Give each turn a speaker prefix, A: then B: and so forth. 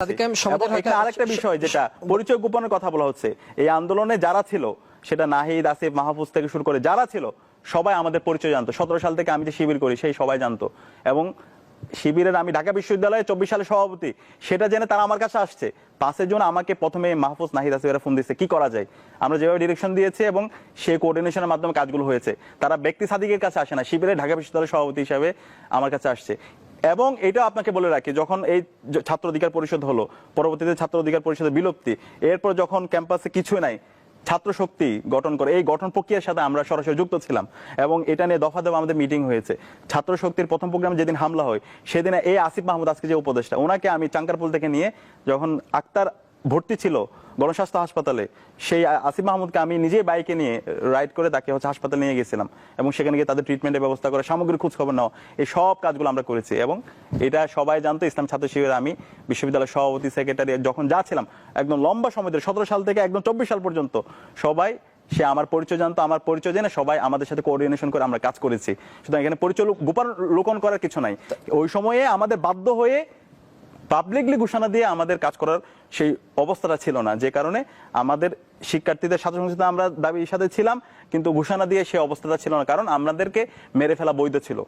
A: তাদেরকে আমি সমাজের
B: আরেকটা বিষয় যেটা পরিচয় গোপনের কথা বলা হচ্ছে। এই আন্দোলনে যারা ছিল সেটা নাহিদ আসিফ মাহফুজ থেকে শুরু করে যারা ছিল সবাই আমাদের পরিচয় জানতো। সতেরো সাল থেকে আমি যে শিবির করি সেই সবাই জানতো। এবং শিবিরের আমি ঢাকা বিশ্ববিদ্যালয়ে চব্বিশ সালে সভাপতি সেটা জেনে তারা আমার কাছে আসছে। পাঁচের জন্য আমাকে প্রথমে মাহফুজ নাহিদ আসিফেরা ফোন দিচ্ছে কি করা যায়? আমরা যেভাবে ডিরেকশন দিয়েছি এবং সেই কোঅর্ডিনেশনের মাধ্যমে কাজগুলো হয়েছে। তারা ব্যক্তি সাদিকের কাছে আসে না শিবিরের ঢাকা বিশ্ববিদ্যালয়ের সভাপতি হিসাবে আমার কাছে আসছে। এবং এটা আপনাকে বলে রাখি, যখন এই ছাত্র অধিকার পরিষদ হলো, পরবর্তীতে ছাত্র অধিকার পরিষদের বিলুপ্তি, এরপর যখন ক্যাম্পাসে কিছু নাই ছাত্র শক্তি গঠন করে, এই গঠন প্রক্রিয়ার সাথে আমরা সরাসরি যুক্ত ছিলাম এবং এটা নিয়ে দফা দফা আমাদের মিটিং হয়েছে। ছাত্র শক্তির প্রথম প্রোগ্রাম যেদিন হামলা হয়, সেদিন এই আসিফ মাহমুদ আজকে যে উপদেষ্টা ওনাকে আমি চাঙ্কারপুল থেকে নিয়ে যখন আক্তার ভর্তি ছিল গণস্বাস্থ্য হাসপাতালে, সেই আসিফ মাহমুদকে আমি নিজেই বাইকে নিয়ে রাইড করে তাকে হচ্ছে হাসপাতালে নিয়ে গেছিলাম এবং সেখানে গিয়ে তাদের ট্রিটমেন্টের ব্যবস্থা করে, সামগ্রিক খোঁজ খবর নেওয়া, এই সব কাজগুলো আমরা করেছি এবং এটা সবাই জানতো, ইসলাম ছাত্র শিবিরে আমি, বিশ্ববিদ্যালয়ের সভাপতি সেক্রেটারি যখন যা ছিলাম, একদম লম্বা সময় ধরে, সতেরো সাল থেকে একদম চব্বিশ সাল পর্যন্ত সবাই, সে আমার পরিচয় জানতো, আমার পরিচয় জেনে সবাই আমাদের সাথে কোঅর্ডিনেশন করে আমরা কাজ করেছি। সুতরাং এখানে পরিচয় গোপন লোকন করার কিছু নাই। ওই সময়ে আমাদের বাধ্য হয়ে পাবলিকলি ঘোষণা দিয়ে আমাদের কাজ করার সেই অবস্থাটা ছিল না, যে কারণে আমাদের শিক্ষার্থীদের সাথে সঙ্গে আমরা দাবির সাথে ছিলাম, কিন্তু ঘোষণা দিয়ে সেই অবস্থাটা ছিল না, কারণ আমাদেরকে মেরে ফেলা বৈধ ছিল।